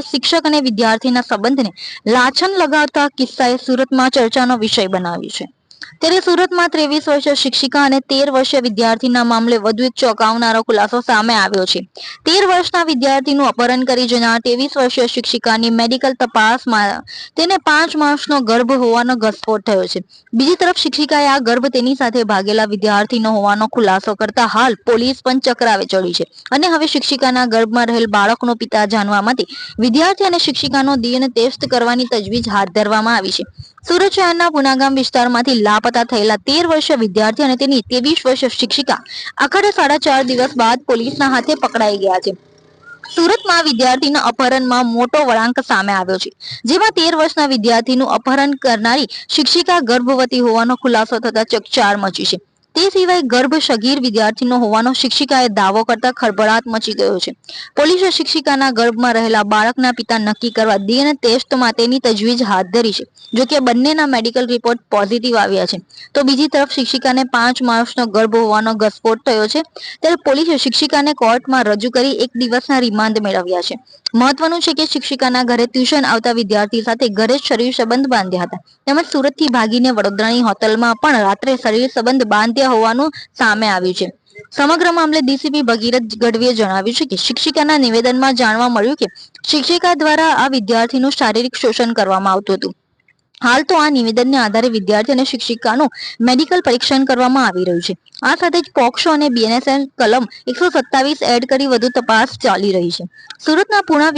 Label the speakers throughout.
Speaker 1: શિક્ષક અને વિદ્યાર્થીના સંબંધને લાછન લગાવતા કિસ્સાએ સુરતમાં ચર્ચાનો વિષય બનાવ્યો છે. ત્યારે સુરતમાં ત્રેવીસ વર્ષીય શિક્ષિકા અને તેર વર્ષીય વિદ્યાર્થીના મામલે વધુ એક ચોંકાવનારો ખુલાસો સામે આવ્યો છે. તેર વર્ષના વિદ્યાર્થીનું અપહરણ કરી જનાર ત્રેવીસ વર્ષીય શિક્ષિકાની મેડિકલ તપાસમાં તેને પાંચ માસનો ગર્ભ હોવાનો ઘસફોટ થયો છે. બીજી તરફ શિક્ષિકાએ આ ગર્ભ તેની સાથે ભાગેલા વિદ્યાર્થીનો હોવાનો ખુલાસો કરતા હાલ પોલીસ પણ ચક્રાવે ચડી છે. અને હવે શિક્ષિકાના ગર્ભમાં રહેલ બાળકનો પિતા જાણવા માટે વિદ્યાર્થી અને શિક્ષિકાનો ડીએનએ ટેસ્ટ કરવાની તજવીજ હાથ ધરવામાં આવી છે. સુરત શહેરના પુનાગામ વિસ્તારમાંથી લાપતા થયેલા તેર વર્ષીય વિદ્યાર્થી અને તેની ત્રેવીસ વર્ષીય શિક્ષિકા આખરે સાડા ચાર દિવસ બાદ પોલીસના હાથે પકડાઈ ગયા છે. સુરતમાં વિદ્યાર્થીના અપહરણમાં મોટો વળાંક સામે આવ્યો છે. જેમાં તેર વર્ષના વિદ્યાર્થીનું અપહરણ કરનારી શિક્ષિકા ગર્ભવતી હોવાનો ખુલાસો થતા ચકચાર મચી છે. તે સિવાય ગર્ભ સગીર વિદ્યાર્થીનો હોવાનો શિક્ષિકાએ દાવો કરતા ખળભળાટ મચી ગયો છે. પોલીસે શિક્ષિકાના ગર્ભમાં રહેલા બાળકના પિતા નક્કી કરવા ડીએનએ ટેસ્ટ માટેની તજવીજ હાથ ધરી છે, જો કે બંનેના મેડિકલ રિપોર્ટ પોઝિટિવ આવ્યા છે. તો બીજી તરફ શિક્ષિકાને પાંચ માસનો ગર્ભ હોવાનો ઘસફોટ થયો છે, ત્યારે પોલીસે શિક્ષિકાને કોર્ટમાં રજૂ કરી એક દિવસના રિમાન્ડ મેળવ્યા છે. મહત્વનું છે કે શિક્ષિકાના ઘરે ટ્યુશન આવતા વિદ્યાર્થી સાથે ઘરે શરીર સંબંધ બાંધ્યા હતા. તેમજ સુરતથી ભાગીને વડોદરાની હોટલમાં પણ રાત્રે શરીર સંબંધ બાંધ્યા હોવાનું સામે આવ્યું છે. સમગ્ર મામલે ડીસીપી ભગીરથ ગઢવીએ જણાવ્યું છે કે શિક્ષિકાના નિવેદનમાં જાણવા મળ્યું કે શિક્ષિકા દ્વારા આ વિદ્યાર્થીનું શારીરિક શોષણ કરવામાં આવતું હતું. હાલ તો આ નિવેદનને આધારે વિદ્યાર્થી અને શિક્ષિકાનું મેડિકલ પરીક્ષણ કરવામાં આવી રહ્યું છે. આ સાથે જ પોક્સો અને બીએનએસએન કલમ એકસો સત્તાવીસ એડ કરી વધુ તપાસ ચાલી રહી છે. સુરતના પુણા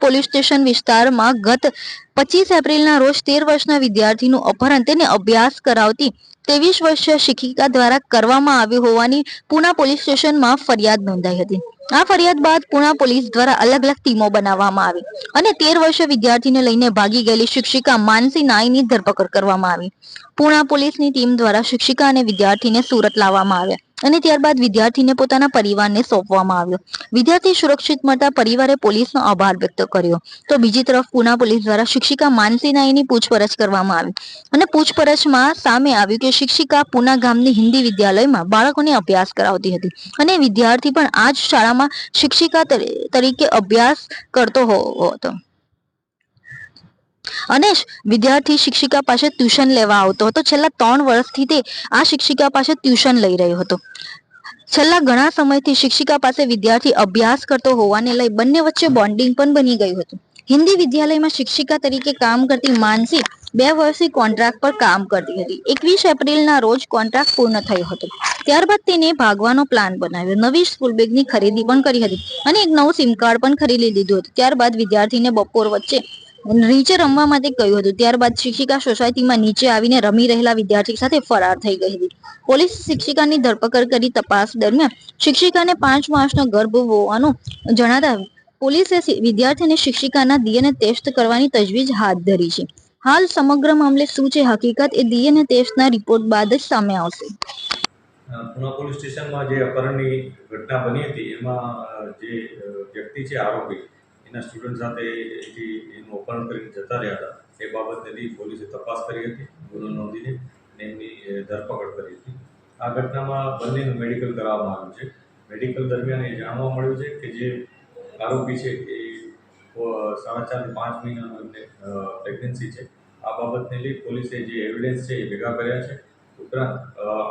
Speaker 1: પોલીસ સ્ટેશન વિસ્તારમાં ગત પચીસ એપ્રિલના રોજ તેર વર્ષના વિદ્યાર્થીનું અપહરણ, તેને અભ્યાસ કરાવતી ત્રેવીસ વર્ષીય શિક્ષિકા દ્વારા કરવામાં આવ્યું હોવાની પુના પોલીસ સ્ટેશનમાં ફરિયાદ નોંધાઈ હતી. આ ફરિયાદ બાદ પુણા પોલીસ દ્વારા અલગ અલગ ટીમો બનાવવામાં આવી અને તેર વર્ષીય વિદ્યાર્થીને લઈને ભાગી ગયેલી શિક્ષિકા માનસી નાઈની ધરપકડ કરવામાં આવી. પુણા પોલીસની ટીમ દ્વારા શિક્ષિકા અને વિદ્યાર્થીને સુરત લાવવામાં આવ્યા. અને ત્યારબાદ વિદ્યાર્થીને પોતાના પરિવારને સોંપવામાં આવ્યો. વિદ્યાર્થી સુરક્ષિત મળતા પરિવારે પોલીસનો આભાર વ્યક્ત કર્યો. તો બીજી તરફ પુના પોલીસ દ્વારા શિક્ષિકા માનસી નાઈની પૂછપરછ કરવામાં આવી. અને પૂછપરછમાં સામે આવ્યું કે શિક્ષિકા પુના ગામની હિન્દી વિદ્યાલયમાં બાળકોને અભ્યાસ કરાવતી હતી. અને વિદ્યાર્થી પણ આ જ શાળામાં શિક્ષિકા તરીકે અભ્યાસ કરતો હતો. અને વિદ્યાર્થી શિક્ષિકા પાસે ટ્યુશન લેવા આવતો હતો. છેલ્લા ત્રણ વર્ષથી તે આ શિક્ષિકા પાસે ટ્યુશન લઈ રહ્યો હતો. છેલ્લા ઘણા સમયથી શિક્ષિકા પાસે વિદ્યાર્થી અભ્યાસ કરતો હોવાને લઈ બંને વચ્ચે બોન્ડિંગ પણ બની ગયું હતું. હિન્દી વિદ્યાલયમાં શિક્ષિકા તરીકે કામ કરતી માનસી બે વર્ષથી કોન્ટ્રાક્ટ પર કામ કરતી હતી. એકવીસ એપ્રિલના રોજ કોન્ટ્રાક્ટ પૂર્ણ થયો હતો. ત્યારબાદ તેને ભાગવાનો પ્લાન બનાવ્યો. નવી સ્કૂલ બેગની ખરીદી પણ કરી હતી અને એક નવું સિમ કાર્ડ પણ ખરીદી લીધું હતું. ત્યારબાદ વિદ્યાર્થીને બપોર વચ્ચે નીચે રમવા માટે કહ્યું હતું. ત્યારબાદ શિક્ષિકા સોસાયટીમાં નીચે આવીને રમી રહેલા વિદ્યાર્થી સાથે ફરાર થઈ ગઈ હતી. પોલીસ શિક્ષિકાની ધરપકડ કરી તપાસ દરમિયાન શિક્ષિકાને પાંચ માસનો ગર્ભ હોવાનું જણાતા પોલીસે વિદ્યાર્થીને શિક્ષિકાના ડીએનએ ટેસ્ટ કરવાની તજવીજ હાથ ધરી છે. હાલ સમગ્ર મામલે શું છે? હકીકત એ ડીએનએ ટેસ્ટના રિપોર્ટ બાદ જ સામે આવશે.
Speaker 2: પુના પોલીસ સ્ટેશનમાં જે અપહરણની ઘટના બની હતી, એમાં જે વ્યક્તિ છે આરોપી એના સ્ટુડન્ટ સાથે એથી એનું અપહરણ કરીને જતા રહ્યા હતા. એ બાબતેથી પોલીસે તપાસ કરી હતી, ગુનો નોંધીને અને એમની ધરપકડ કરી હતી. આ ઘટનામાં બંનેનું મેડિકલ કરાવવામાં આવ્યું છે. મેડિકલ દરમિયાન એ જાણવા મળ્યું છે કે જે આરોપી છે એ સાડા ચારથી પાંચ મહિનાનો એમને પ્રેગ્નન્સી છે. આ બાબતને લઈ પોલીસે જે એવિડન્સ છે એ ભેગા કર્યા છે. ઉપરાંત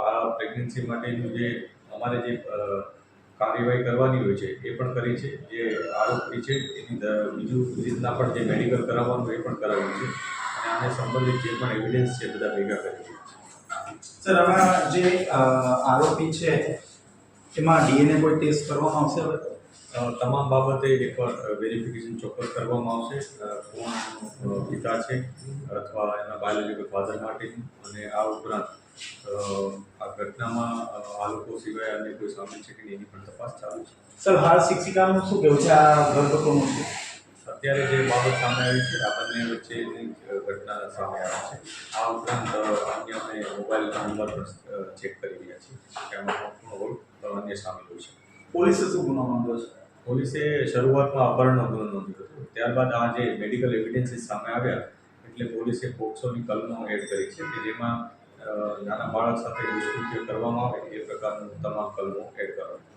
Speaker 2: આ પ્રેગ્નન્સી માટેનું જે અમારે જે કાર્યવાહી કરવાની હોય છે એ પણ કરી છે. જે આરોપી છે એની બીજું રીતના પણ જે મેડિકલ કરાવવાનું એ પણ કરાવ્યું છે. અને આને સંબંધિત જે પણ એવિડન્સ છે બધા ભેગા કરી છે.
Speaker 3: સર આમાં જે આરોપી છે એમાં ડીએનએ કોઈ ટેસ્ટ કરવામાં આવશે? હવે
Speaker 2: તમામ બાબતે એકવાર વેરિફિકેશન ચોક્કસ કરવામાં આવશે. કોણ પિતા છે અથવા એના બાયોલોજીકલ ફાધર માટેનું અને આ ઉપરાંત ઘટનામાં આ લોકો સિવાય અન્ય કોઈ સામેલ છે કે નહીં એની પણ તપાસ ચાલુ છે.
Speaker 3: સર હાલ શિક્ષિકાનું શું કહેવું છે? આ ગર્ભકોનું છે?
Speaker 2: અત્યારે જે બાબત સામે આવી છે આ બંને વચ્ચેની ઘટના સામે આવી છે આ ઉપરાંત અન્ય અમે મોબાઈલ નંબર પણ ચેક કરી રહ્યા છીએ તેમાં અન્ય સામેલ હોય છે
Speaker 3: પોલીસે શું ગુનો નોંધ્યો છે?
Speaker 2: પોલીસે શરૂઆતમાં અપહરણનો ગુનો નોંધ્યો હતો. ત્યારબાદ આ જે મેડિકલ એવિડન્સીસ સામે આવ્યા એટલે પોલીસે પોક્સોની કલમો એડ કરી છે કે જેમાં નાના બાળક સાથે દુષ્કૃત્ય કરવામાં આવે એ પ્રકારનું તમામ કલમો એડ કરવામાં